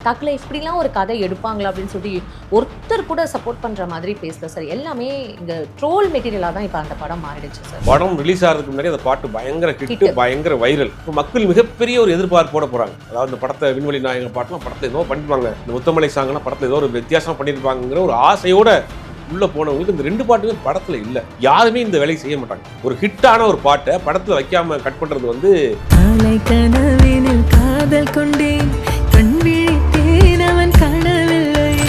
தக்கில் இப்படிலாம் ஒரு கதை எடுப்பாங்களா அப்படின்னு சொல்லி ஒருத்தர் கூட சப்போர்ட் பண்ற மாதிரி பேசல சார் எல்லாமே இங்க ட்ரோல் மெட்டீரியலா தான் இப்போ அந்த படம் மாறிடுச்சு சார் படம் ரிலீஸ் ஆகிறதுக்கு முன்னாடி அந்த பாட்டு பயங்கர ஹிட் Hit. பயங்கர வைரல் இப்போ மக்கள் மிகப்பெரிய ஒரு எதிர்பார்ப்போட போறாங்க. அதாவது இந்த படத்தை விண்வெளி நாயகன் பாட்டுலாம் படத்தை ஏதோ பண்ணிருப்பாங்க. இந்த முத்தமலை சாங்லாம் படத்தில் ஏதோ ஒரு வித்தியாசம் பண்ணியிருப்பாங்கிற ஒரு ஆசையோட உள்ள போனவங்களுக்கு இந்த ரெண்டு பாட்டுமே படத்துல இல்ல. யாருமே இந்த வேலையை செய்ய மாட்டாங்க. ஒரு ஹிட்டான ஒரு பாட்டை படத்துல வைக்காம கட் பண்றது வந்து காதல் கொண்டேன்.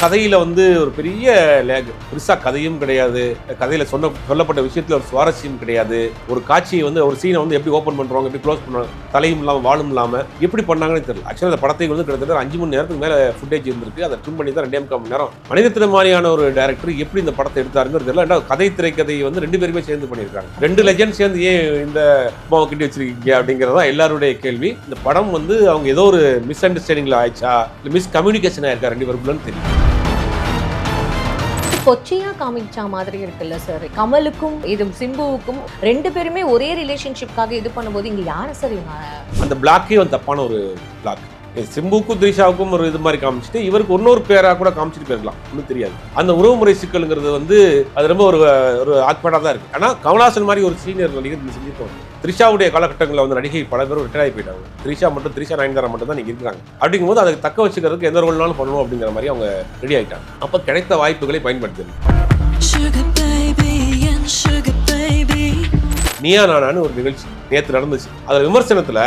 கதையில் வந்து ஒரு பெரிய லேக். பெருசாக கதையும் கிடையாது. கதையில் சொன்ன சொல்லப்பட்ட விஷயத்தில் ஒரு சுவாரஸ்யம் கிடையாது. ஒரு காட்சியை வந்து ஒரு சீனை வந்து எப்படி ஓப்பன் பண்றாங்க எப்படி க்ளோஸ் பண்ணுவாங்க தலையும் இல்லாமல் வாழும் இல்லாமல் எப்படி பண்ணாங்கன்னு தெரியல. ஆக்சுவலாக அந்த படத்தை வந்து கிட்டத்தட்ட அஞ்சு மணி நேரத்துக்கு மேலே ஃபுட்டேஜ் இருந்திருக்கு. அதை ட்ரிம் பண்ணி தான் ரெண்டே முக்கால் மணி நேரம் மனிதத்தின மாதிரியான ஒரு டேரக்டர் எப்படி இந்த படத்தை எடுத்தாருங்கிறது தெரியல. ரெண்டாவது கதை திரைக்கதையை வந்து ரெண்டு பேருமே சேர்ந்து பண்ணியிருக்காங்க. ரெண்டு லெஜண்ட் சேர்ந்து ஏன் இந்த அம்மாவை கிட்டி வச்சிருக்கீங்க அப்படிங்கிறதா எல்லாருடைய கேள்வி. இந்த படம் வந்து அவங்க ஏதோ ஒரு மிஸ் அண்டர்ஸ்டாண்டிங்ல ஆயிடுச்சா? இல்லை மிஸ் கம்யூனிகேஷன் ஆயிருக்கா ரெண்டு பேருக்குள்ளன்னு தெரியும் கொச்சையா காமிச்சா மாதிரி இருக்குல்ல சார் கமலுக்கும் இது சிம்புவுக்கும் ரெண்டு பேருமே ஒரே ரிலேஷன்ஷிப்காக இது பண்ணும்போது இங்க யாரை சார் இவங்க? அந்த பிளாக்கே வந்து தப்பான ஒரு பிளாக் சிம்புக்கும் த்ரிஷாவுக்கும் ஒரு இது மாதிரி காமிச்சிட்டு இவருக்கு இன்னொரு பேராக கூட காமிச்சிட்டு போயிருக்கலாம். ஒன்றும் தெரியாது. அந்த உறவுமுறை சிக்கலுங்கிறது வந்து அது ரொம்ப ஒரு ஒரு ஆக்பர்டாக தான் இருக்கு. ஆனால் கமலாசன் மாதிரி ஒரு சீனியர் நடிகர் இது செஞ்சுருக்கோம் த்ரிஷாவுடைய காலகட்டங்களில் வந்து நடிகை பல பேர் ரிட்டையர் ஆகி போயிட்டாங்க த்ரிஷா மட்டும் த்ரிஷா நயன்தாரா மட்டும் தான் நீங்கள் இருக்காங்க அப்படிங்கும்போது அதை தக்க வச்சுக்கிறதுக்கு எந்த ரோல்னாலும் பண்ணணும் அப்படிங்கிற மாதிரி அவங்க ரெடி ஆகிட்டாங்க அப்போ கிடைத்த வாய்ப்புகளை பயன்படுத்தணும் நீயா நானான்னு ஒரு நிகழ்ச்சி நேற்று நடந்துச்சு. அதில் விமர்சனத்தில்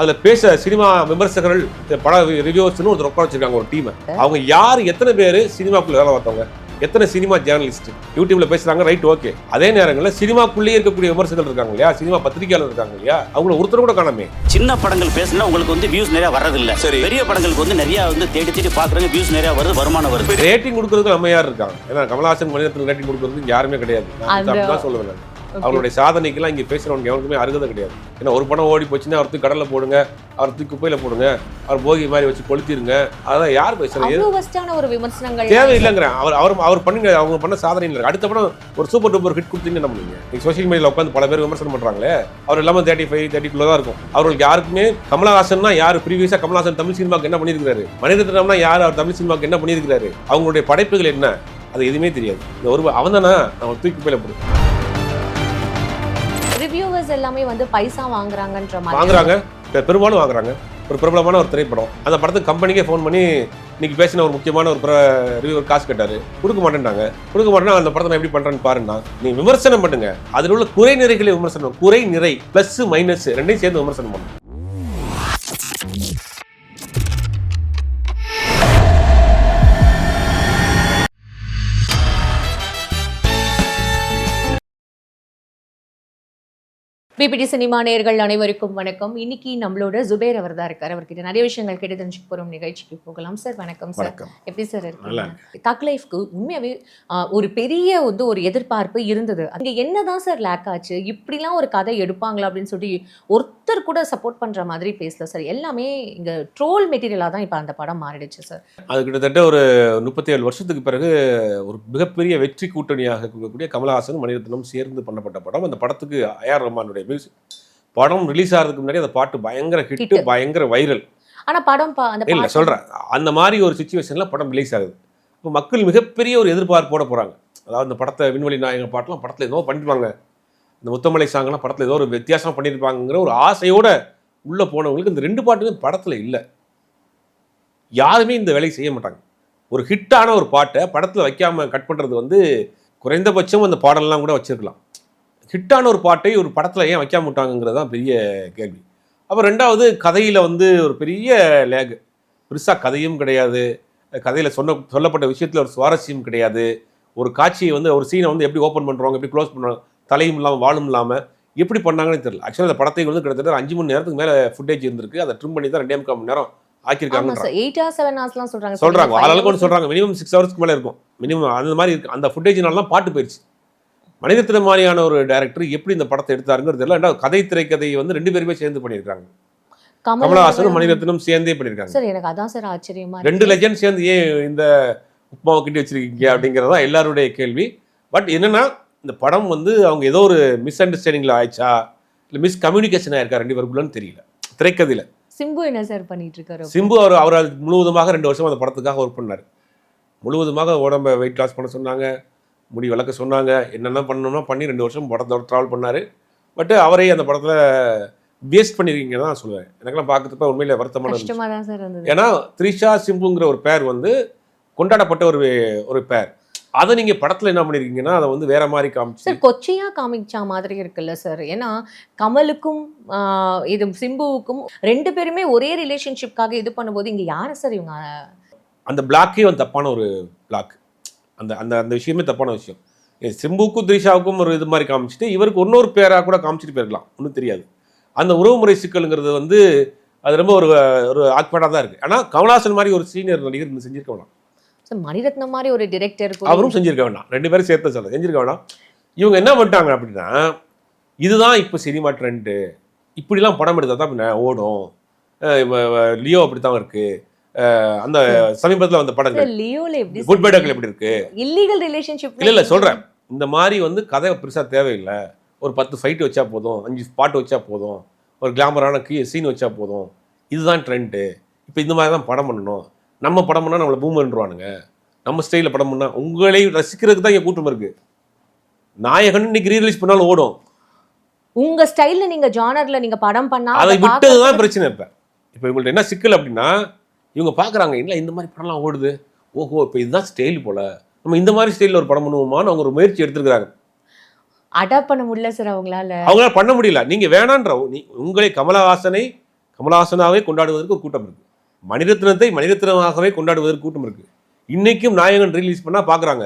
அதில் பேச சினிமா விமர்சகர்கள் பட ரிவ்யூவர்ஸ்னு ஒருத்தர் உட்கார வச்சிருக்காங்க ஒரு டீமை. அவங்க யார்? எத்தனை பேர் சினிமாக்குள்ள வேலை பார்த்தவங்க? எத்தனை சினிமா ஜேர்னலிஸ்ட் யூடியூப்ல பேசுறாங்க ரைட் ஓகே. அதே நேரங்களில் சினிமாக்குள்ளேயே இருக்கக்கூடிய விமர்சகர்கள் இருக்காங்க இல்லையா? சினிமா பத்திரிகையாளர் இருக்காங்க இல்லையா? அவங்கள ஒருத்தர் கூட காணாமே. சின்ன படங்கள் பேசினா உங்களுக்கு வந்து வியூஸ் நிறைய வர்றதில்ல. சரி. பெரிய படங்களுக்கு வந்து நிறைய வந்து தேடி தேடி பாக்குறாங்க வியூஸ் நிறைய வருது வருமானம் வருது. ரேட்டிங் கொடுக்கறதுக்கு நம்ம யார் இருக்காங்க? ஏன்னா கமலஹாசன் மனிதத்தில் ரேட்டிங் கொடுக்கறதுக்கு யாருமே கிடையாது. சொல்லுவேன். அவருடைய சாதனைக்கெல்லாம் இங்கே பேசுறவங்க எவனுக்குமே அருகதை கிடையாது. ஏன்னா ஒரு படம் ஓடி போச்சுன்னா அவர் தூக்கி கடல்ல போடுங்க அவர் தூக்கி குப்பையில போடுங்க அவர் போகி மாதிரி வச்சு கொளுத்திருங்க. அதான் யார் பேசுறது? ஒரு விமர்சனங்கள் தேவையில்லைங்கிறேன் அவர் அவர் அவர் பண்ணுங்க அவங்க பண்ண சாதனை இல்லை அடுத்த படம் ஒரு சூப்பர் டூப்பர் ஹிட் கொடுத்தீங்க என்ன பண்ணுவீங்க? நீங்க சோஷியல் மீடியாவில் உட்காந்து பல பேர் விமர்சனம் பண்றாங்களே. அவர் இல்லாம தேர்ட்டி ஃபைவ் தேர்ட்டிக்குள்ள தான் இருக்கும். அவர்களுக்கு யாருக்குமே கமலஹாசன்னா யார்? ப்ரீவியஸா கமலஹாசன் தமிழ் சினிமாக்கு என்ன பண்ணியிருக்காரு மனிதத்தினம்னா யார்? அவர் தமிழ் சினிமாக்கு என்ன பண்ணியிருக்காரு அவங்களுடைய படைப்புகள் என்ன? அது எதுவுமே தெரியாது. இந்த ஒரு அவன் தானே? அவன் தூக்கி போயில போடு. எல்லாமே வந்து பைசா வாங்குறாங்கன்ற மாதிரி. வாங்குறாங்க. பெரும்பாலும் வாங்குறாங்க. ஒரு பிரபலமான ஒரு திரைப்படம். அந்த படத்துக்கு கம்பெனிக்கே ஃபோன் பண்ணி இன்னைக்கு பேசின ஒரு முக்கியமான ஒரு ரிவ்யூவர் காசு கேட்டாரு. கொடுக்க மாட்டேன்டாங்க. கொடுக்க மாட்டேன்னா அந்த படத்தை நான் எப்படி பண்றேன்னு பாருன்னா நீ விமர்சனம் பண்ணுங்க. அதில் உள்ள குறை நிறைகளை விமர்சனம் குறை நிறை பிளஸ் மைனஸ் ரெண்டையும் சேர்ந்து விமர்சனம் பண்ணும். பிபிடி சினிமா நேயர்கள் அனைவருக்கும் வணக்கம். இன்னைக்கு நம்மளோட ஜுபேர் அவர் தான் இருக்கார். அவர்கிட்ட நிறைய விஷயங்கள் கேட்டு தெரிஞ்சுக்க போறோம். நிகழ்ச்சிக்கு போகலாம். சார் வணக்கம் சார். எப்படி சார் இருக்கு தக் லைஃப்க்கு உண்மையாவே ஆஹ், ஒரு பெரிய வந்து ஒரு எதிர்பார்ப்பு இருந்தது. அங்க என்னதான் சார் லேக் ஆச்சு? இப்படிலாம் ஒரு கதை எடுப்பாங்களா அப்படின்னு சொல்லி ஒருத்தர் கூட சப்போர்ட் பண்ற மாதிரி பேசல சார். எல்லாமே இங்க ட்ரோல் மெட்டீரியலா தான் இப்போ அந்த படம் மாறிடுச்சு சார். அது கிட்டத்தட்ட ஒரு முப்பத்தி ஏழு வருஷத்துக்கு பிறகு ஒரு மிகப்பெரிய வெற்றி கூட்டணியாக இருக்கக்கூடிய கமலஹாசன் மணிரத்னம் சேர்ந்து பண்ணப்பட்ட படம். அந்த படத்துக்கு அயார் ரஹ்மானுடைய மியூசிக் படம் ரிலீஸ் ஆகிறதுக்கு முன்னாடி அந்த பாட்டு பயங்கர ஹிட் Hit. பயங்கர வைரல் ஆனா படம் இல்லை சொல்கிறேன் அந்த மாதிரி ஒரு சுச்சுவேஷனில் படம் ரிலீஸ் ஆகுது. இப்போ மக்கள் மிகப்பெரிய ஒரு எதிர்பார்ப்போட போகிறாங்க அதாவது இந்த படத்தை விண்வெளி நாயகன் பாட்டெலாம் படத்தில் ஏதோ பண்ணிருப்பாங்க. இந்த முத்தமலை சாங்லாம் படத்தில் ஏதோ ஒரு வித்தியாசம் பண்ணியிருப்பாங்கிற ஒரு ஆசையோட உள்ளே போனவங்களுக்கு இந்த ரெண்டு பாட்டுமே படத்தில் இல்லை. யாருமே இந்த வேலையை செய்ய மாட்டாங்க. ஒரு ஹிட்டான ஒரு பாட்டை படத்தில் வைக்காம கட் பண்ணுறது வந்து குறைந்தபட்சம் அந்த பாடல்லாம் கூட வச்சிருக்கலாம். ஹிட்டான ஒரு பாட்டை ஒரு படத்தில் ஏன் வைக்காம விட்டாங்கங்கிறது தான் பெரிய கேள்வி. அப்புறம் ரெண்டாவது கதையில் வந்து ஒரு பெரிய லேக். பெருசாக கதையும் கிடையாது. கதையில் சொன்ன சொல்லப்பட்ட விஷயத்தில் ஒரு சுவாரஸ்யம் கிடையாது. ஒரு காட்சியை வந்து ஒரு சீனை வந்து எப்படி ஓப்பன் பண்ணுறாங்க எப்படி க்ளோஸ் பண்ணுறாங்க தலையும் இல்லாமல் வாழும் இல்லாமல் எப்படி பண்ணாங்கன்னு தெரியல. ஆக்சுவலாக அந்த படத்தை வந்து கிட்டத்தட்ட அஞ்சு மணி நேரத்துக்கு மேலே ஃபுட்டேஜ் இருந்திருக்கு. அதை ட்ரிம் பண்ணி தான் ரெண்டே முக்கால் மணி நேரம் ஆக்கியிருக்காங்க சொல்றாங்க. ஒன்று hours. சொல்றாங்க. மினிமம் சிக்ஸ் ஹவர்ஸ்க்கு மேலே இருக்கும். மினிமம் அந்த மாதிரி இருக்கு. அந்த ஃபுட்டேஜ்னால தான் பாட்டு போயிடுச்சு மனிதத்தின மாதிரியான ஒரு டேரக்டர் எப்படி இந்த படத்தை எடுத்தாருங்கிறது தெரியல. ரெண்டாவது கதை திரைக்கதையை வந்து ரெண்டு பேருமே சேர்ந்து பண்ணியிருக்காங்க. கமல் கமலஹாசனும் மணிரத்னம் சேர்ந்தே பண்ணியிருக்காங்க. சார் எனக்கு அதான் சார் ஆச்சரியமா ரெண்டு. லெஜண்ட் சேர்ந்து ஏன் இந்த உப்மாவை கிட்டி வச்சிருக்கீங்க அப்படிங்கிறதா எல்லாருடைய கேள்வி. பட் என்னன்னா இந்த படம் வந்து அவங்க ஏதோ ஒரு மிஸ் அண்டர்ஸ்டாண்டிங்ல ஆயிடுச்சா? இல்லை மிஸ் கம்யூனிகேஷன் ஆயிருக்கா ரெண்டு பேருக்குள்ளன்னு தெரியல. திரைக்கதையில். சிம்பு என்ன சார் பண்ணிட்டு இருக்காரு சிம்பு அவர் அவர் முழுவதுமாக ரெண்டு வருஷம் அந்த படத்துக்காக ஒர்க் பண்ணார். முழுவதுமாக உடம்ப வெயிட் லாஸ் பண்ண சொன்னாங்க. முடி விளக்க சொன்னாங்க. என்னென்ன பண்ணணும்னா பண்ணி ரெண்டு வருஷம் படத்தோட ட்ராவல் பண்ணார். பட் அவரே அந்த படத்தில் வேஸ்ட் பண்ணிருக்கீங்க தான் சொல்லுவேன். எனக்கெல்லாம் பார்க்கறதுப்ப உண்மையிலே வருத்தமான ஏன்னா த்ரிஷா சிம்புங்கிற ஒரு பேர் வந்து கொண்டாடப்பட்ட ஒரு ஒரு பேர் அதை நீங்கள் படத்தில் என்ன பண்ணியிருக்கீங்கன்னா அதை வந்து வேற மாதிரி காமிச்சு சார் கொச்சையா காமிச்சா மாதிரி இருக்குல்ல சார். ஏன்னா கமலுக்கும் இது சிம்புவுக்கும் ரெண்டு பேருமே ஒரே ரிலேஷன்ஷிப்காக இது பண்ணும்போது இங்க யாரு சார் இவங்க? அந்த பிளாக்கே வந்து தப்பான ஒரு பிளாக் அந்த அந்த அந்த விஷயமே தப்பான விஷயம். சிம்புக்கும் த்ரிஷாவுக்கும் ஒரு இது மாதிரி காமிச்சிட்டு இவருக்கு இன்னொரு பேராக கூட காமிச்சிட்டு போயிருக்கலாம். ஒன்றும் தெரியாது. அந்த உறவுமுறை சிக்கலுங்கிறது வந்து அது ரொம்ப ஒரு ஒரு ஆக்பர்டாக தான் இருக்குது ஆனால் கமலாசன் மாதிரி ஒரு சீனியர் நடிகர் செஞ்சிருக்க வேணாம். சார் மணிரத்னம் மாதிரி ஒரு டிரெக்டர் அவரும் செஞ்சிருக்க வேண்டாம் ரெண்டு பேரும் சேர்த்து சொல்ல செஞ்சிருக்க வேண்டாம் இவங்க என்ன பண்ணிட்டாங்க அப்படின்னா இதுதான் இப்போ சினிமா ட்ரெண்டு இப்படிலாம் படம் எடுத்தால் தான் ஓடும். லியோ அப்படி தான் இருக்கு. அஹ் அந்த சமீபத்தில் வந்த படங்கள். லியோல எப்படி குட் பை டாக்ல எப்படி இருக்கு? இல்லீகல் ரிலேஷன்ஷிப் இல்ல இல்ல சொல்றேன். இந்த மாதிரி வந்து கதை பெருசா தேவையில்லை. ஒரு பத்து ஃபைட் வச்சா போதும் அஞ்சு பாட்டு வச்சா போதும் ஒரு கிளாமரான கீ சீன் வச்சா போதும். இதுதான் ட்ரெண்டு இப்போ இந்த மாதிரி தான் படம் பண்ணணும். நம்ம படம் பண்ணால் நம்மளை பூமன்றுவானுங்க நம்ம ஸ்டைலில் படம் பண்ணால் உங்களை ரசிக்கிறதுக்கு தான் இங்கே கூட்டம் இருக்கு. நாயகன் இன்னைக்கு ரீரிலீஸ் பண்ணாலும் ஓடும். உங்க ஸ்டைல்ல நீங்க ஜானர்ல நீங்க படம் பண்ணா அதை விட்டது தான் பிரச்சனை இப்போ. இப்போ இவங்கள்ட்ட என்ன சிக்கல் அப்படின்னா இவங்க பார்க்குறாங்க இல்லை இந்த மாதிரி படம்லாம் ஓடுது? ஓஹோ இப்போ இதுதான் ஸ்டைல் போல. நம்ம இந்த மாதிரி ஸ்டைலில் ஒரு படம் பண்ணுவோமான்னு அவங்க ஒரு முயற்சி எடுத்துருக்காங்க அடாப்ட் பண்ண முடியல சார் அவங்களால. அவங்களால பண்ண முடியல. நீங்க வேணான்ற நீ உங்களை கமலஹாசனை கமலஹாசனாவே கொண்டாடுவதற்கு ஒரு கூட்டம் இருக்கு. மணிரத்னத்தை மணிரத்னமாகவே கொண்டாடுவதற்கு கூட்டம் இருக்கு. இன்னைக்கும் நாயகன் ரிலீஸ் பண்ணா பாக்குறாங்க.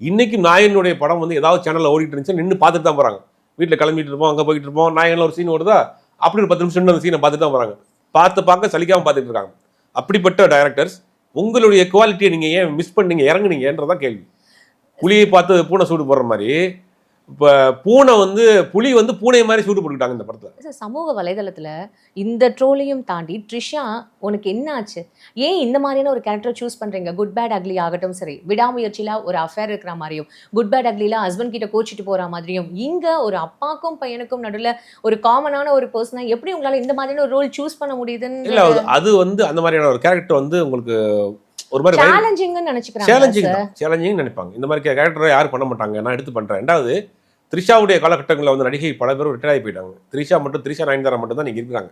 இன்னைக்கும் நாயகனுடைய படம் வந்து ஏதாவது சேனல்ல ஓடிட்டு இருந்துச்சு நின்று பார்த்துட்டு தான் போறாங்க. வீட்டில் கிளம்பிட்டு இருப்போம் அங்கே போயிட்டு இருப்போம் நாயகன்ல ஒரு சீன் ஓடுதா? அப்படி ஒரு பத்து நிமிஷம் அந்த சீனை பார்த்துட்டு தான் போறாங்க. பார்த்து பார்க்க சலிக்காம பார்த்துட்டு இருக்காங்க. அப்படிப்பட்ட டைரக்டர்ஸ் உங்களுடைய குவாலிட்டியை நீங்கள் ஏன் மிஸ் பண்ணீங்க இறங்குனீங்கன்றதான் கேள்வி. புலியை பார்த்து பூனை சூடு போடுற மாதிரி இப்போ பூனை வந்து புலி வந்து பூனை மாதிரி சூடு போட்டுக்கிட்டாங்க இந்த படத்தில். சார், சமூக வலைதளத்துல இந்த ட்ரோலையும் தாண்டி ட்ரிஷா உனக்கு என்ன ஆச்சு? ஏன் இந்த மாதிரியான ஒரு கேரக்டர் சூஸ் பண்றீங்க? குட் பேட் அக்லி ஆகட்டும் சரி. விடாமுயற்சியில ஒரு அஃபேர் இருக்கிற மாதிரியும் குட் பேட் அக்லில ஹஸ்பண்ட் கிட்ட கோச்சிட்டு போற மாதிரியும் இங்க ஒரு அப்பாக்கும் பையனுக்கும் நடுவுல ஒரு காமனான ஒரு பர்சனா எப்படி உங்களால இந்த மாதிரியான ஒரு ரோல் சூஸ் பண்ண இல்ல முடியுதுன்னு அது- அது வந்து அந்த மாதிரியான ஒரு கேரக்டர் வந்து உங்களுக்கு ஒரு மாதிரி சேலஞ்சிங்னு நினைச்சுக்கிறாங்க சேலஞ்சிங் சேலஞ்சிங் நினைப்பாங்க. இந்த மாதிரி கேரக்டரை யாரும் பண்ண மாட்டாங்க? நான் எடுத்து பண்றேன் ரெண்டாவது த்ரிஷாவுடைய காலகட்டங்களில் வந்து நடிகை பல பேர் ரிட்டையர் ஆகி போயிட்டாங்க. த்ரிஷா மட்டும் த்ரிஷா நயன்தாரா மட்டும் தான் நீங்க இருக்காங்க.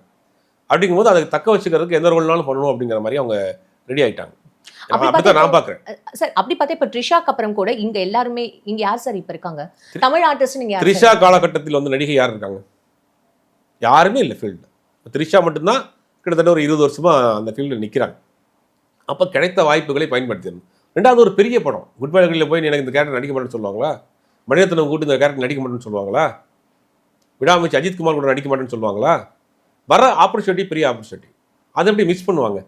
அப்படிங்கும்போது அதை தக்க வச்சுக்கிறதுக்கு எந்த ரோல்னாலும் பண்ணணும் அப்படிங்கிற மாதிரி அவங்க ரெடி பார்க்குறேன். சார் அப்படி பார்த்தா இப்ப ட்ரிஷாக்கு அப்புறம் கூட இங்க எல்லாருமே இங்க யார் சார் இப்ப இருக்காங்க? தமிழ் ஆர்டிஸ்ட் நீங்க? த்ரிஷா காலகட்டத்தில் வந்து நடிகை யார் இருக்காங்க? யாருமே இல்லை ஃபீல்டில் த்ரிஷா மட்டும்தான் கிட்டத்தட்ட ஒரு இருபது வருஷமா அந்த ஃபீல்டில் நிற்கிறாங்க அப்போ கிடைத்த வாய்ப்புகளை பயன்படுத்திடணும். ரெண்டாவது ஒரு பெரிய படம். குட் போய் எனக்கு இந்த கேரக்டர் நடிக்க மாட்டேன்னு சொல்லுவாங்களா? மணிரத்னம் கூட்டு இந்த கேரக்டர் நடிக்க மாட்டேன்னு சொல்லுவாங்களா? விடாமச்சு அஜித் குமார் கூட நடிக்க மாட்டேன்னு சொல்லுவாங்களா? வர ஆப்பர்ச்சுனிட்டி பெரிய ஆப்பர்ச்சுனிட்டி அதை எப்படி மிஸ் பண்ணுவாங்க?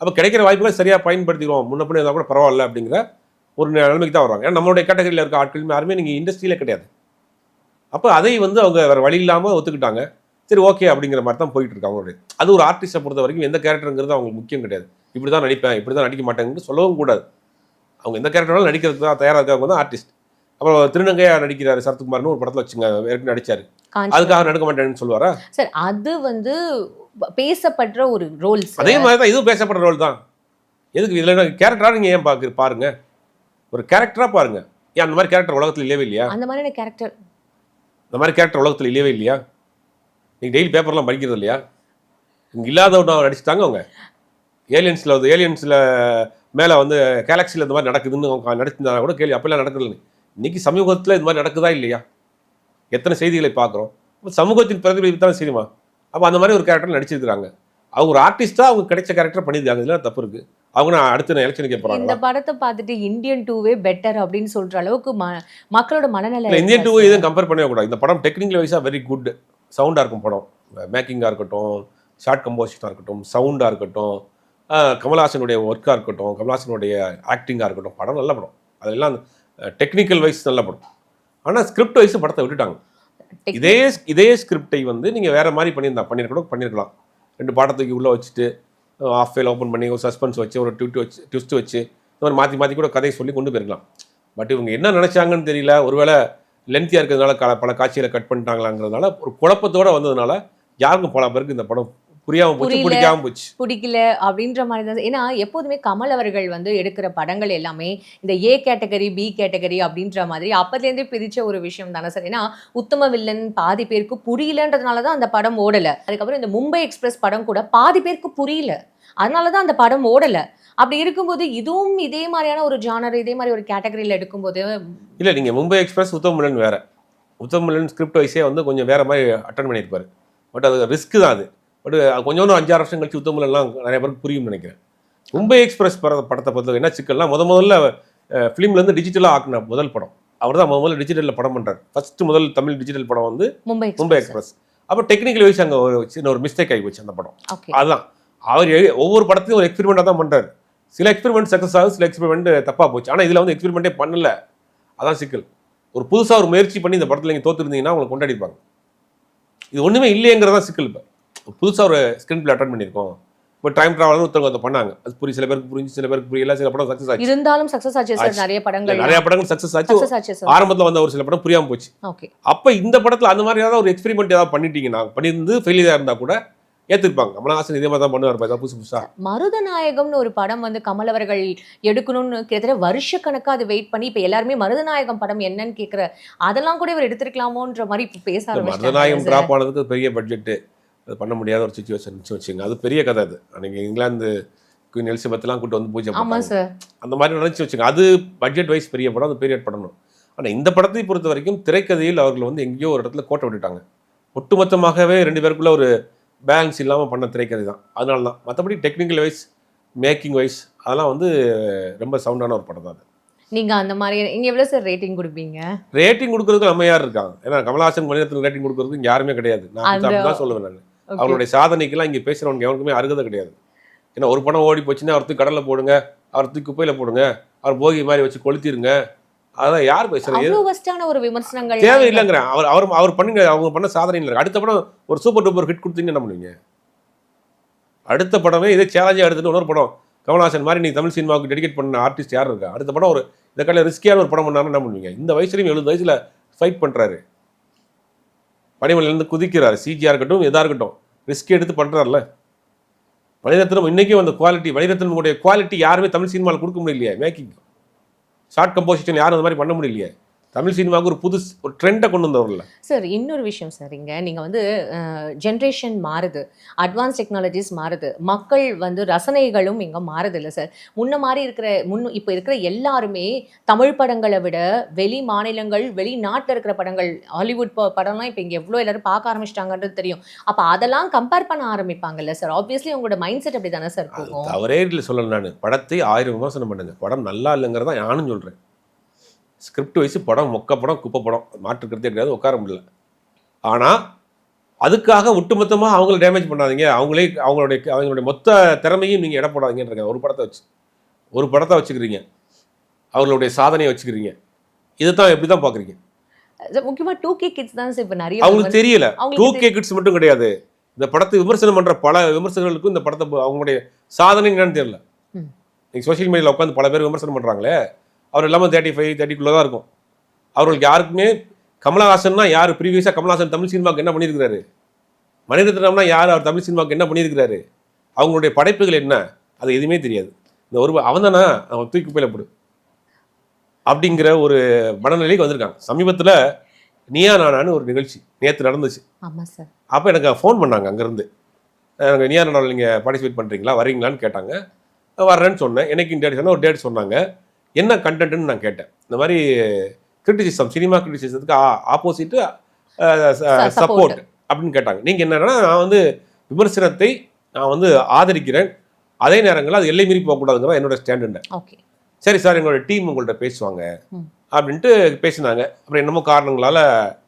அப்போ கிடைக்கிற வாய்ப்புகளை சரியாக பயன்படுத்திக்கிறோம். முன்ன பின்ன இருந்தால் கூட பரவாயில்ல அப்படிங்கிற ஒரு நிலைமைக்கு தான் வருவாங்க ஏன்னா நம்மளுடைய கேட்டகரியில் இருக்க ஆட்கள் யாருமே நீங்கள் இண்டஸ்ட்ரியில் கிடையாது. அப்போ அதை வந்து அவங்க வேறு வழி இல்லாமல் ஒத்துக்கிட்டாங்க. சரி ஓகே அப்படிங்கிற மாதிரி தான் போயிட்டு இருக்கு அவங்களுடைய. அது ஒரு ஆர்டிஸ்ட்டை பொறுத்த வரைக்கும் எந்த கேரக்டருங்கிறது அவங்களுக்கு முக்கியம் கிடையாது. இப்படி தான் நடிப்பேன் இப்படி தான் நடிக்க மாட்டேங்கன்னு சொல்லவும் கூடாது. அவங்க எந்த கேரக்டராலும் நடிக்கிறதுக்கு தான் தயாராக இருக்கவங்க தான் ஆர்டிஸ்ட் அப்புறம் திருநங்கையா நடிக்கிறாரு சரத்குமார்னு ஒரு படத்தில் வச்சுங்க ஏற்கனவே நடிச்சாரு. அதுக்காக நடிக்க மாட்டேன்னு சொல்லுவாரா? சார் அது வந்து பேசப்படுற ஒரு ரோல் அதே மாதிரி தான் இதுவும் பேசப்படுற ரோல் தான். எதுக்கு இதில் கேரக்டராக நீங்கள் ஏன் பார்க்கு பாருங்க. ஒரு கேரக்டராக பாருங்க. ஏன் அந்த மாதிரி கேரக்டர் உலகத்தில் இல்லவே இல்லையா? அந்த மாதிரியான கேரக்டர் இந்த மாதிரி கேரக்டர் உலகத்தில் இல்லவே இல்லையா? நீங்கள் டெய்லி பேப்பர்லாம் படிக்கிறது இல்லையா? இங்கே இல்லாதவங்க நடிச்சுட்டாங்க அவங்க. ஏலியன்ஸில் வந்து ஏலியன்ஸில் மேலே வந்து கேலக்சியில் இந்த மாதிரி நடக்குதுன்னு அவங்க நடிச்சிருந்தா கூட கேள்வி அப்பெல்லாம் நடக்குது இன்னைக்கு சமூகத்தில் இந்த மாதிரி நடக்குதா இல்லையா? எத்தனை செய்திகளை பார்க்குறோம்? சமூகத்தின் பிரதிபலிப்பு தான் சினிமா. அப்போ அந்த மாதிரி ஒரு கேரக்டர் நடிச்சிருக்கிறாங்க. அவங்க ஒரு ஆர்டிஸ்ட்டாக அவங்க கிடைச்ச கேரக்டர் பண்ணியிருக்காங்க. இதில் தப்பு இருக்குது அவங்க நான் அடுத்த எலெக்ஷனுக்கு இந்த போகிறாங்க படத்தை பார்த்துட்டு இந்தியன் டூவே பெட்டர் அப்படின்னு சொல்ற அளவுக்கு ம- மக்களோட மனநிலை இந்தியன் இருக்கா டூ sir? இதுவும் கம்பேர் பண்ணவே கூடாது. இந்த படம் டெக்னிக்கல் வைஸாக வெரி குட் சவுண்டாக இருக்கும் படம். மேக்கிங்காக இருக்கட்டும் ஷார்ட் கம்போசிஷனாக இருக்கட்டும் சவுண்டாக இருக்கட்டும் கமல்ஹாசனுடைய ஒர்க்காக இருக்கட்டும் கமல்ஹாசனுடைய ஆக்டிங்காக இருக்கட்டும் படம் நல்ல படம். அதெல்லாம் டெக்னிக்கல் வைஸ் நல்ல படம். ஆனால் ஸ்கிரிப்ட் வைஸ் படத்தை விட்டுட்டாங்க. இதே இதே ஸ்கிரிப்டை வந்து நீங்கள் வேற மாதிரி பண்ணியிருந்தா பண்ணியிருக்கணும் பண்ணியிருக்கலாம் ரெண்டு பாடத்துக்கு உள்ளே வச்சுட்டு ஆஃப் ஃபேல் ஓப்பன் பண்ணி ஒரு சஸ்பென்ஸ் வச்சு ஒரு ட்விட் வச்சு ட்விஸ்ட் வச்சு இந்த மாதிரி மாற்றி மாற்றி கூட கதையை சொல்லி கொண்டு போயிருக்கலாம். பட் இவங்க என்ன நினச்சாங்கன்னு தெரியல. ஒருவேளை லென்த்தியாக இருக்கிறதுனால கா- பல காட்சிகளை கட் பண்ணிட்டாங்களாங்கிறதுனால ஒரு குழப்பத்தோட வந்ததுனால யாருக்கும் பல பேருக்கு இந்த படம் புரியாம போச்சு. பிடிக்காம போச்சு. பிடிக்கல அப்படின்ற மாதிரி தான். ஏன்னா எப்போதுமே கமல் அவர்கள் வந்து எடுக்கிற படங்கள் எல்லாமே இந்த ஏ கேட்டகரி பி கேட்டகரி அப்படின்ற மாதிரி அப்போதுலேருந்தே பிரிச்ச ஒரு விஷயம் தானே சார். ஏன்னா உத்தம வில்லன் பாதி பேருக்கு புரியலன்றதுனால தான் அந்த படம் ஓடல. அதுக்கப்புறம் இந்த மும்பை எக்ஸ்பிரஸ் படம் கூட பாதி பேருக்கு புரியல. அதனால தான் அந்த படம் ஓடல. அப்படி இருக்கும்போது இதுவும் இதே மாதிரியான ஒரு ஜானர் இதே மாதிரி ஒரு கேட்டகரியில் எடுக்கும்போது இல்ல நீங்க மும்பை எக்ஸ்பிரஸ் உத்தமலன் வேற. உத்தமலன் ஸ்கிரிப்ட் வைஸே வந்து கொஞ்சம் வேற மாதிரி அட்டன் பண்ணியிருப்பாரு. பட் அது ரிஸ்க் தான் அது. பட் கொஞ்சம் ஒரு அஞ்சாறு வருஷம் கழிச்சு உத்தமலன்லாம் நிறைய பேருக்கு புரியும்னு நினைக்கிறேன். மும்பை எக்ஸ்பிரஸ் பட படத்தை பொறுத்த என்ன சிக்கல்னா முத முதல்ல ஃபிலிம்ல இருந்து டிஜிட்டலாக ஆக்கின முதல் படம். அவர் தான் முதல்ல டிஜிட்டலில் படம் பண்றாரு. ஃபர்ஸ்ட் முதல் தமிழ் டிஜிட்டல் படம் வந்து மும்பை மும்பை எக்ஸ்பிரஸ் அப்போ டெக்னிக்கல் வைஸ் அங்கே ஒரு சின்ன ஒரு மிஸ்டேக் ஆகி போச்சு அந்த படம். அதுதான் அவர் ஒவ்வொரு படத்தையும் ஒரு எக்ஸ்பெரிமெண்ட்டாக தான் பண்றாரு. சில எக்ஸ்பெரிமெண்ட் சக்ஸஸ் ஆகுது சில எக்ஸ்பெரிமெண்ட் தப்பா போச்சு. ஆனால் இதில் வந்து எக்ஸ்பெரிமெண்ட்டே பண்ணல. அதான் சிக்கல். ஒரு புதுசா ஒரு முயற்சி பண்ணி இந்த படத்தில் நீங்கள் தோத்துருந்தீங்கன்னா உங்களை கொண்டாடிப்பாங்க. இது ஒன்றுமே இல்லைங்கிறதா சிக்கல் இப்போ. புதுசாக ஒரு ஸ்கிரீன் பிளே அட்டன் பண்ணியிருக்கோம். இப்போ டைம் ட்ராவல் ஒருத்தவங்க அதை பண்ணாங்க. அது புரிய சில பேருக்கு புரிஞ்சு சில பேருக்கு புரியல சில படம் சக்ஸஸ் ஆச்சு. இருந்தாலும் சக்சஸ் ஆச்சு சார். நிறைய படங்கள் நிறைய படங்கள் சக்ஸஸ் ஆச்சு. ஆரம்பத்தில் வந்த ஒரு சில படம் புரியாம போச்சு. ஓகே அப்போ இந்த படத்தில் அந்த மாதிரி ஏதாவது ஒரு எக்ஸ்பெரிமெண்ட் ஏதாவது பண்ணிட்டீங்கன்னா பண்ணியிருந்து ஃபெயிலியராக இருந்தால் கூட ஏற்றிருப்பாங்க கமலஹாசன் இதே மாதிரி தான் பண்ணுவார் ஏதாவது புதுசு புதுசாக மருதநாயகம்னு ஒரு படம் வந்து கமல் அவர்கள் எடுக்கணும்னு கிட்டத்தட்ட வருஷக்கணக்கா அது வெயிட் பண்ணி இப்ப எல்லாருமே மருதநாயகம் படம் என்னன்னு கேக்குற அதெல்லாம் கூட இவர் எடுத்திருக்கலாமோன்ற மாதிரி இப்ப பேச மருதநாயகம் டிராப் ஆனதுக்கு பெரிய பட்ஜெட்டு அது பண்ண முடியாத ஒரு சுச்சுவேஷன் வச்சுங்க அது பெரிய கதை அது. அன்னைக்கு இங்கிலாந்து குயின் எலிசபெத்லாம் கூட்டு வந்து பூஜை ஆமா பண்ணாங்க சார் அந்த மாதிரி நினைச்சு வச்சுங்க அது பட்ஜெட் வைஸ் பெரிய படம் அது பீரியட் பண்ணணும் ஆனால் இந்த படத்தை பொறுத்த வரைக்கும் திரைக்கதையில் அவர்கள் வந்து எங்கேயோ ஒரு இடத்துல கோட்டை விட்டுட்டாங்க. ஒட்டுமொத்தமாகவே ரெண்டு பேருக்குள்ள ஒரு பேலன்ஸ் இல்லாமல் பண்ண திரைக்கதை தான். அதனால தான். மற்றபடி டெக்னிக்கல் வைஸ் மேக்கிங் வைஸ் அதெல்லாம் வந்து ரொம்ப சவுண்டான ஒரு படம் தான் அது. நீங்க அந்த மாதிரி நீங்க எவ்வளவு சார் ரேட்டிங் கொடுப்பீங்க? ரேட்டிங் கொடுக்கறதுக்கு நம்ம யார் இருக்காங்க? ஏன்னா கமலஹாசன் மணிரத்னம் ரேட்டிங் கொடுக்கறதுக்கு இங்க யாருமே கிடையாது. நான் தான் சொல்லுவேன் நான். அவருடைய சாதனைக்கெல்லாம் இங்கே பேசுகிறவனுக்கு எவனுக்குமே அருகதை கிடையாது. ஏன்னா ஒரு படம் ஓடி போச்சுன்னா அவர் தூக்கி கடலில் போடுங்க அவர் தூக்கி குப்பையில் போடுங்க அவர் போகி மாதிரி வச்சு கொளுத்திருங்க அதான் யார் வஸ்டான ஒரு விமர்சனங்கள் தேவையில்லைங்கிறேன் அவர் அவர் அவர் பண்ணுங்க அவங்க பண்ண சாதனை இல்லை அடுத்த படம் ஒரு சூப்பர் டூப்பர் ஹிட் கொடுத்தீங்க என்ன பண்ணுவீங்க? அடுத்த படமே இதே சேலஞ்சாக எடுத்துட்டு இன்னொரு படம். கமல்ஹாசன் மாதிரி நீ தமிழ் சினிமாவுக்கு டெடிகேட் பண்ண ஆர்டிஸ்ட் யார் இருக்கா? அடுத்த படம் ஒரு இந்த கடையில் ரிஸ்கியான ஒரு படம் பண்ணாருன்னா என்ன பண்ணுவீங்க? இந்த வயசுலையும் எழுபது வயசுல ஃபைட் பண்றாரு. பனிமலையிலேருந்து குதிக்கிறாரு. சிஜியாக இருக்கட்டும் எதா இருக்கட்டும். ரிஸ்க் எடுத்து பண்றாருல மணிரத்னம் இன்னைக்கும் அந்த குவாலிட்டி மணிரத்னமுடைய குவாலிட்டி யாருமே தமிழ் சினிமாவில் கொடுக்க முடியலையே மேக்கிங் ஷார்ட் கம்போசிஷன் யாரும் அந்த மாதிரி பண்ண முடியலையே. தமிழ் சினிமாவுக்கு ஒரு புது ஒரு ட்ரெண்டை கொண்டு வந்தவர்ல. சார் இன்னொரு விஷயம் சார் இங்க நீங்க வந்து ஜென்ரேஷன் மாறுது. அட்வான்ஸ் டெக்னாலஜிஸ் மாறுது. மக்கள் வந்து ரசனைகளும் இங்க மாறுது இல்லை சார் முன்ன மாதிரி இருக்கிற முன் இப்போ இருக்கிற எல்லாருமே தமிழ் படங்களை விட வெளி மாநிலங்கள் வெளிநாட்டில் இருக்கிற படங்கள் ஹாலிவுட் படம்லாம் இப்போ இங்கே எவ்வளோ எல்லாரும் பார்க்க ஆரம்பிச்சிட்டாங்கன்றது தெரியும். அப்போ அதெல்லாம் கம்பேர் பண்ண ஆரம்பிப்பாங்கல்ல சார் ஆப்வியஸ்லி உங்களோட மைண்ட் செட் அப்படி தானே சார் போகும். தவறே இல்லை சொல்லல நான். படத்தை ஆயிரம் விமர்சனம் பண்ணுங்க. படம் நல்லா இல்லைங்கிறத நானும் சொல்றேன். ஸ்கிரிப்ட் வைஸ் படம் மொக்க படம் குப்பை படம் மாற்றுக்கிறதே கிடையாது உட்கார முடியல. ஆனா அதுக்காக ஒட்டுமொத்தமாக அவங்கள டேமேஜ் பண்ணாதீங்க. அவங்களே அவங்களுடைய அவங்களுடைய மொத்த திறமையும் நீங்கள் இட போடாதீங்கன்றங்க ஒரு படத்தை வச்சு ஒரு படத்தை வச்சுக்கிறீங்க. அவங்களுடைய சாதனையை வச்சுக்கிறீங்க. இதை தான் எப்படி தான் பார்க்குறீங்க? முக்கியமாக டூ கே கிட்ஸ் தான் இப்போ நிறைய அவங்களுக்கு தெரியல. டூ கே கிட்ஸ் மட்டும் கிடையாது. இந்த படத்தை விமர்சனம் பண்ற பல விமர்சகர்களுக்கும் இந்த படத்தை அவங்களுடைய சாதனை என்னன்னு தெரியல. ம். நீங்க சோஷியல் மீடியாவில் உட்காந்து பல பேர் விமர்சனம் பண்றாங்களே. அவர் எல்லாமே தேர்ட்டி ஃபைவ் தேர்ட்டிக்குள்ளே தான் இருக்கும். அவர்களுக்கு யாருக்குமே கமலஹாசன்னா யார்? ப்ரீவியஸாக கமலஹாசன் தமிழ் சினிமாவுக்கு என்ன பண்ணியிருக்கிறாரு? மணிரத்னம்னா யார்? அவர் தமிழ் சினிமாவுக்கு என்ன பண்ணியிருக்கிறாரு? அவங்களுடைய படைப்புகள் என்ன? அது எதுவுமே தெரியாது. இந்த ஒரு அவன் தானா அவன் தூக்கி குப்பையில போடு. அப்படிங்கிற ஒரு மனநிலைக்கு வந்திருக்காங்க. சமீபத்துல நீயா நானான்னு ஒரு நிகழ்ச்சி நேற்று நடந்துச்சு. அப்போ எனக்கு ஃபோன் பண்ணாங்க அங்கேருந்து. எனக்கு நியார் நாள் நீங்கள் பார்ட்டிசிபேட் பண்ணுறீங்களா வரீங்களான்னு கேட்டாங்க. வர்றேன்னு சொன்னேன். எனக்கு டேட் சொன்னால் ஒரு டேட் சொன்னாங்க. என்ன கண்டென்ட்னு நான் கேட்டேன். இந்த மாதிரி கிரிட்டிசிசம் சினிமா கிரிட்டிசிசத்துக்கு ஆப்போசிட்டு. சப்போர்ட் அப்படின்னு கேட்டாங்க. நீங்கள் என்னன்னா நான் வந்து விமர்சனத்தை நான் வந்து ஆதரிக்கிறேன். அதே நேரங்களில் அது எல்லை மீறி போகக்கூடாதுங்கிற என்னோட ஸ்டாண்டுன்னு ஓகே சரி சார் எங்களோட டீம் உங்கள்கிட்ட பேசுவாங்க. அப்படின்ட்டு பேசினாங்க. அப்புறம் என்னமோ காரணங்களால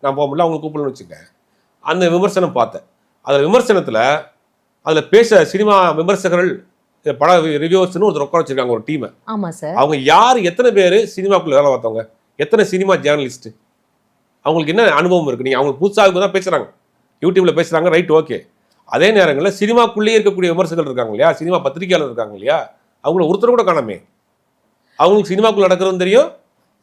நான் போக முடியல. அவங்க கூப்பிடணும்னு வச்சுக்க அந்த விமர்சனம் பார்த்தேன். அதில் விமர்சனத்தில் அதில் பேச சினிமா விமர்சகர்கள் பட ரிவ்யூவர்ஸ்னு ஒரு உட்கார வச்சிருக்காங்க ஒரு டீமை ஆமாம் சார் அவங்க யார் எத்தனை பேர் சினிமாக்குள்ள வேலை பார்த்தவங்க? எத்தனை சினிமா ஜேர்னலிஸ்ட் அவங்களுக்கு என்ன அனுபவம் இருக்கு? நீங்கள் அவங்களுக்கு புதுசாக தான் பேசுகிறாங்க யூடியூப்ல பேசுகிறாங்க ரைட் ஓகே அதே நேரங்களில் சினிமாக்குள்ளேயே இருக்கக்கூடிய விமர்சகர்கள் இருக்காங்க இல்லையா? சினிமா பத்திரிகையாளர் இருக்காங்க இல்லையா? அவங்கள ஒருத்தர் கூட காணாமே. அவங்களுக்கு சினிமாக்குள்ள நடக்கிறதும் தெரியும்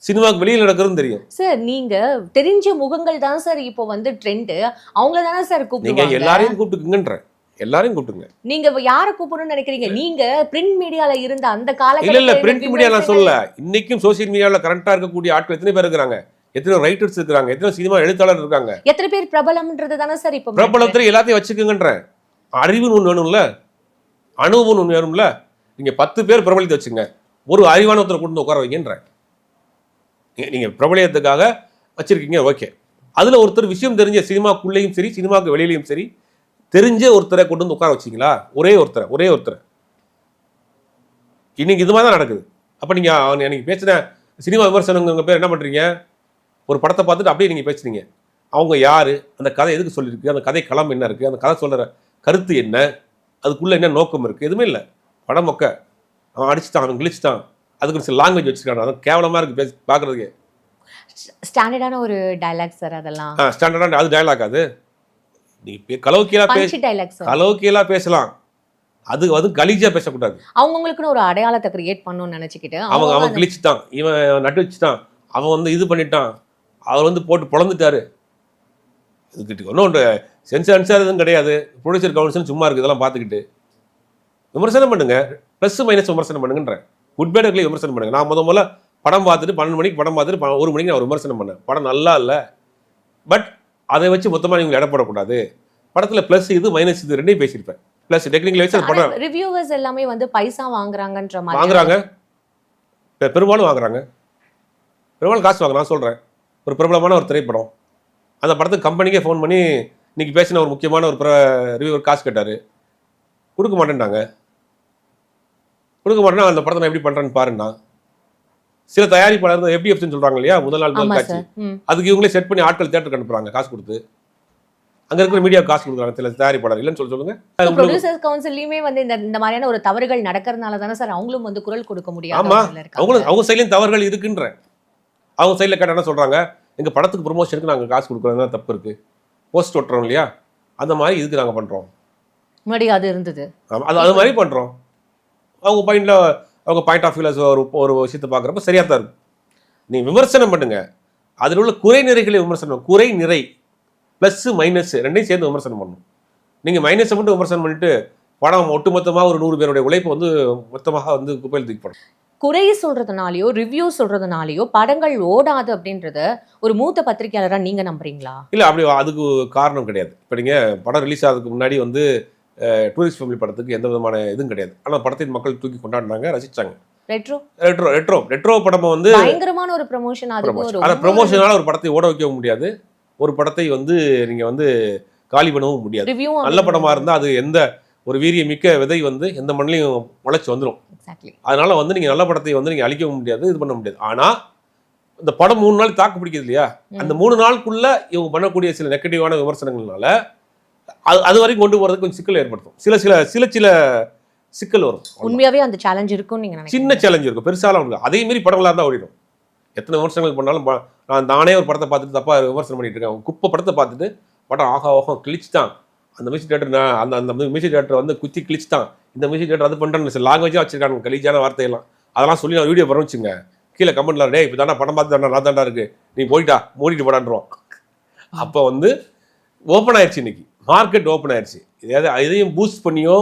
சினிமாவுக்கு வெளியில் நடக்கிறதும் தெரியும். சார் நீங்க தெரிஞ்ச முகங்கள் தான் சார் இப்போ வந்து ட்ரெண்ட் அவங்கள தானே சார் நீங்க கூப்பிடுவாங்க. எல்லாரையும் கூப்பிட்டுக்குங்கன்ற எல்லாரையும் கூப்பிட்டுங்க நீங்க யாரை கூப்பிடணும்னு நினைக்கிறீங்க? நீங்க பிரிண்ட் மீடியால இருந்த அந்த இல்ல இல்ல காலகட்டத்துல பிரிண்ட் இருந்த மீடியா நான் விமர்சகர்கள் சொல்லல. இன்னைக்கும் சோசியல் மீடியாவில் கரண்டா இருக்கக்கூடிய ஆட்கள் எத்தனை பேர் இருக்கிறாங்க? எத்தனை ரைட்டர்ஸ் இருக்காங்க எத்தனை சினிமா எழுத்தாளர் இருக்காங்க. எத்தனை பேர் பிரபலம்ன்றது தானே சார் இப்ப. பிரபலத்தில் எல்லாத்தையும் வச்சுக்கோங்கன்றேன் அறிவுன்னு ஒன்று வேணும்ல. அனுபவம்னு ஒன்று வேணும்ல. நீங்க பத்து பேர் பிரபலத்தை வச்சுங்க. ஒரு அறிவான ஒருத்தரை கொண்டு உட்கார வைங்கன்றேன் நீங்க- நீங்க பிரபலியத்துக்காக வச்சிருக்கீங்க ஓகே. அதுல ஒருத்தர் விஷயம் தெரிஞ்ச சினிமாக்குள்ளேயும் சரி சினிமாவுக்கு வெளியிலையும் சரி தெரிஞ்ச ஒருத்தரை கொண்டு வந்து உட்கார வச்சிங்களா? ஒரே ஒருத்தரை ஒரே ஒருத்தரை. இன்னைக்கு இது மாதிரி தான் நடக்குது. அப்போ நீங்கள் எனக்கு பேசின சினிமா விமர்சனங்க பேர் என்ன பண்ணுறீங்க ஒரு படத்தை பார்த்துட்டு அப்படியே நீங்கள் பேசுறீங்க. அவங்க யார்? அந்த கதை எதுக்கு சொல்லியிருக்கு அந்த கதை களம் என்ன இருக்குது அந்த கதை சொல்கிற கருத்து என்ன? அதுக்குள்ளே என்ன நோக்கம் இருக்குது எதுவுமே இல்லை. படம் மொக்க. அவன் அடிச்சுட்டான் அவன் கிழிச்சிட்டான். அதுக்கு சில லாங்குவேஜ் வச்சுருக்கான் அது கேவலமாக இருக்குது பேசி பார்க்குறதுக்கு. ஸ்டாண்டர்டான ஒரு டயலாக் சார் அதெல்லாம். ஆ ஸ்டாண்டர்டாக அது டயலாக் அது. நீ கலோக்கியலாக பேச கலோக்கியலாக பேசலாம். அது வந்து கலீஜாக பேசக்கூடாது. அவங்கவுங்களுக்குன்னு ஒரு அடையாளத்தை கிரியேட் பண்ணணும்னு நினைச்சுக்கிட்டு அவங்க அவன் அந்த- கிழிச்சிட்டான். இவன் நட்டு வச்சுட்டான் அவன் வந்து இது பண்ணிட்டான். அவர் வந்து போட்டு பொழந்துட்டாரு. இதுக்கிட்ட ஒன்றும் சென்சார் அன்சார் எதுவும் கிடையாது. ப்ரொடியூசர் கவுன்சில் சும்மா இருக்குது இதெல்லாம் பார்த்துக்கிட்டு. விமர்சனம் பண்ணுங்க. ப்ளஸ் மைனஸ் விமர்சனம் பண்ணுங்கன்றேன். குட் பேடுகளை விமர்சனம் பண்ணுங்க. நான் முத முதல்ல படம் பார்த்துட்டு பன்னெண்டு மணிக்கு படம் பார்த்துட்டு ஒரு மணிக்கு நான் விமர்சனம் பண்ணேன். படம் நல்லா இல்லை. பட் அதை வச்சு மொத்தமாக நீங்கள் எடை போடக்கூடாது. படத்தில் ப்ளஸ் இது மைனஸ் இது ரெண்டையும் பேசியிருப்பேன். ப்ளஸ் டெக்னிக்கல் வச்சு படம் ரிவ்யூவர்ஸ் எல்லாமே வந்து பைசா வாங்குறாங்கன்ற மாதிரி வாங்குறாங்க. பெரும்பாலும் வாங்குறாங்க. பெரும்பாலும் காசு வாங்க நான் சொல்கிறேன் ஒரு பிரபலமான ஒரு திரைப்படம். அந்த படத்துக்கு கம்பெனிக்கே ஃபோன் பண்ணி இன்னைக்கு பேசின ஒரு முக்கியமான ஒரு ரிவ்யூவர் காசு கேட்டார். கொடுக்க மாட்டேன்ட்டாங்க. கொடுக்க மாட்டேன்னா அந்த படத்தை நான் எப்படி பண்ணுறேன்னு பாருன்னா சில தயாரிப்பாளர் எஃப்டிஎஃப்னு சொல்கிறாங்க இல்லையா? முதல் நாள் முதல் காட்சி. அதுக்கு இவங்களே செட் பண்ணி ஆட்கள் தேட்டருக்கு அனுப்புறாங்க காசு கொடுத்து. அங்கே இருக்கிற மீடியாவுக்கு காசு கொடுக்குறாங்க சில தயாரிப்பாளர். இல்லைன்னு சொல்லி சொல்லுங்க. ப்ரொடியூசர்ஸ் கவுன்சிலையுமே வந்து இந்த இந்த மாதிரியான ஒரு தவறுகள் நடக்கிறதுனால தானே சார் அவங்களும் வந்து குரல் கொடுக்க முடியாது ஆமா. அவங்களும் அவங்க சைட்லையும் தவறுகள் இருக்குன்ற. அவங்க சைடில் கேட்டால் என்ன சொல்கிறாங்க எங்கள் படத்துக்கு ப்ரொமோஷனுக்கு நாங்கள் காசு கொடுக்குறதுனா தப்பு இருக்குது போஸ்ட் ஒட்டுறோம் இல்லையா? அந்த மாதிரி இதுக்கு நாங்கள் பண்ணுறோம் முன்னாடி அது இருந்தது. அது அது மாதிரி பண்ணுறோம் அவங்க பாயிண்டில் அவங்க பாயிண்ட் ஆஃப் வியூவில் ஒரு ஒரு விஷயத்தை பார்க்குறப்ப சரியாக தான் இருக்கும். நீ விமர்சனம் பண்ணுங்க. அதில் உள்ள குறை நிறைகளை விமர்சனம் குறை நிறை ப்ளஸ்ஸு மைனஸ் ரெண்டையும் சேர்ந்து விமர்சனம் பண்ணணும் நீங்கள் மைனஸை மட்டும் விமர்சனம் பண்ணிட்டு படம் ஒட்டுமொத்தமாக ஒரு நூறு பேருடைய உழைப்பை வந்து மொத்தமாக வந்து குப்பையில் தூக்கி போடணும். குறை சொல்றதுனாலயோ ரிவ்யூ சொல்றதுனாலயோ படங்கள் ஓடாது அப்படின்றத ஒரு மூத்த பத்திரிகையாளரா நீங்க நம்புறீங்களா? இல்லை அப்படி அதுக்கு காரணம் கிடையாது. இப்போ நீங்கள் படம் ரிலீஸ் ஆகிறதுக்கு முன்னாடி வந்து டூரிஸ்ட் ஃபேமிலி படத்துக்கு எந்த விதமான இதுவும் கிடையாது. ஆனால் படத்தின் மக்கள் தூக்கி கொண்டாடினாங்க ரசிச்சாங்க. ரெட்ரோ ரெட்ரோ ரெட்ரோ ரெட்ரோ படம் வந்து பயங்கரமான ஒரு ப்ரமோஷன் ஆனால் ப்ரமோஷனால ஒரு படத்தை ஓட வைக்கவும் முடியாது. ஒரு படத்தை வந்து நீங்கள் வந்து காலி பண்ணவும் முடியாது. நல்ல படமாக இருந்தால் அது எந்த ஒரு வீரிய மிக்க விதை வந்து எந்த மண்ணிலையும் முளைச்சி வந்துடும் அதனால வந்து நீங்கள் நல்ல படத்தை வந்து நீங்கள் அழிக்கவும் முடியாது இது பண்ண முடியாது. ஆனால் இந்த படம் மூணு நாள் தாக்கு பிடிக்குது இல்லையா? அந்த மூணு நாளுக்குள்ள இவங்க பண்ணக்கூடிய சில நெகட்டிவான விமர்சனங்கள்னால அது அது வரைக்கும் கொண்டு போகிறதுக்கு கொஞ்சம் சிக்கல் ஏற்படுத்தும். சில சில சில சில சிக்கல் வரும். உண்மையாவே அந்த சேலஞ்ச் இருக்கும்னு நீங்க நினைக்கிறீங்க? சின்ன சேலஞ்ச் இருக்கும். பெருசாலாம் ஒன்று அதே மாரி படங்களாக இருந்தால் ஓடிடும். எத்தனை விமர்சனங்கள் பண்ணாலும் நான் நானே ஒரு படத்தை பார்த்துட்டு தப்பா விமர்சனம் பண்ணிட்டு இருக்கேன். குப்பை படத்தை பார்த்துட்டு படம் ஆகா ஓகம் கிழிச்சிட்டான் அந்த மியூசிக் தேட்டர் நான் அந்த அந்த மியூசிக் தேட்டர் வந்து குத்தி கிழிச்சிட்டான் இந்த மியூசிக் தேட்டர் அது பண்ணுறேன்னு சில லாங்குவேஜாக வச்சிருக்காங்க கலீஜான வார்த்தையெல்லாம். அதெல்லாம் சொல்லி நான் வீடியோ வச்சுங்க கீழே கமெண்ட்ல டேய் இப்போ தானே படம் பார்த்து தானே நான் தாண்டா இருக்கு. நீ போயிட்டா மூடிட்டு போடான்றோம். அப்போ வந்து ஓப்பன் ஆயிடுச்சு இன்னைக்கு. மார்க்கெட் ஓப்பன் ஆயிடுச்சு எதை எதையும் பூஸ்ட் பண்ணியோ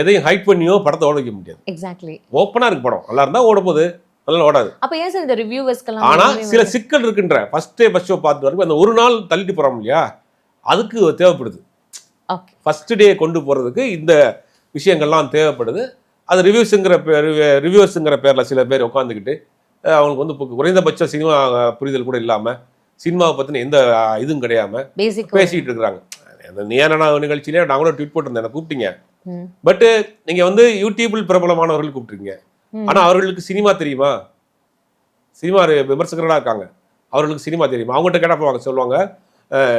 எதையும் ஹைட் பண்ணியோ படத்தை ஓட வைக்க முடியாது. எக்ஸாக்ட்லி ஓப்பனாக இருக்கு படம். நல்லா இருந்தால் ஓட போகுது நல்லா ஓடாது. அப்ப ஏன் சார் இந்த ரிவ்யூவர்ஸ்க்கெல்லாம் ஆனா எதுவுமே சில சிக்கல் இருக்குன்ற. ஃபர்ஸ்ட் டே ஃபர்ஸ்ட் ஷோ பார்த்து வரைக்கும் அந்த ஒரு நாள் தள்ளிட்டு போறோம் இல்லையா? அதுக்கு தேவைப்படுது. ஃபர்ஸ்ட் டே கொண்டு போறதுக்கு இந்த விஷயங்கள்லாம் தேவைப்படுது. அது ரிவ்யூஸுங்கிற பேர் ரிவ்யூவர்ஸுங்கிற பேர்ல சில பேர் உட்காந்துக்கிட்டு அவங்களுக்கு வந்து குறைந்தபட்ச சினிமா புரிதல் கூட இல்லாம சினிமாவை பத்தின எந்த இதுவும் கிடையாம பேசிக் பேசிட்டு இருக்கிறாங்க. அந்த நேரணா நிகழ்ச்சியிலே நான் கூட ட்வீட் போட்டிருந்தேன் கூப்பிட்டீங்க. ம். பட் நீங்க வந்து யூடியூபில் பிரபலமானவர்கள் கூப்பிட்டுருக்கீங்க. ம். ஆனா அவர்களுக்கு சினிமா தெரியுமா? சினிமா ரி- விமர்சகர்களா இருக்காங்க. அவர்களுக்கு சினிமா தெரியுமா? அவங்ககிட்ட கேட்டா போவாங்க சொல்லுவாங்க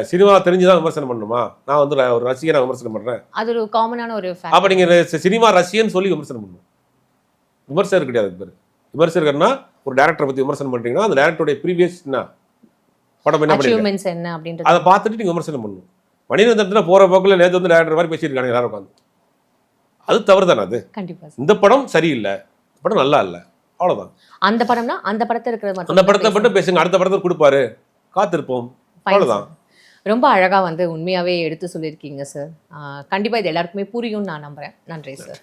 சினிமா தெரிஞ்சுதான் விமர்சனம் பண்ணணுமா நான் வந்து ஒரு ரசிகனா விமர்சனம் பண்றேன். அது ஒரு காமனான ஒரு. அப்ப நீங்க ர- சினிமா ரசிகன் சொல்லி விமர்சனம் பண்ணணும் விமர்சகர் கிடையாது பேரு. விமர்சகர்னா ஒரு டேரக்டரை பத்தி விமர்சனம் பண்றீங்கன்னா அந்த டேரக்டருடைய ப்ரீவியஸ் என்ன? படம் என்ன அப்படின்றது. அதை பார்த்துட்டு நீங்க விமர்சனம் பண்ணணும் மணிரந்தனத்தில் போற போக்கில் நேற்று வந்து டேரக்டர் மாதிரி பேசியிருக்காங்க எல்லாரும் உட்காந்து அது தவறு தானே அது? கண்டிப்பா sir. இந்த படம் சரியில்லை. படம் நல்லா இல்லை. அவ்வளவுதான். அந்த படம்னா அந்த படத்தை இருக்கிறது மட்டும் அந்த படத்தை மட்டும் பேசுங்க. அடுத்த படத்தை கொடுப்பாரு. காத்திருப்போம். அவ்வளவுதான். ரொம்ப அழகா வந்து உண்மையாவே எடுத்து சொல்லியிருக்கீங்க சார். கண்டிப்பா இது எல்லாருக்குமே புரியும்னு நான் நம்புறேன். நன்றி சார்.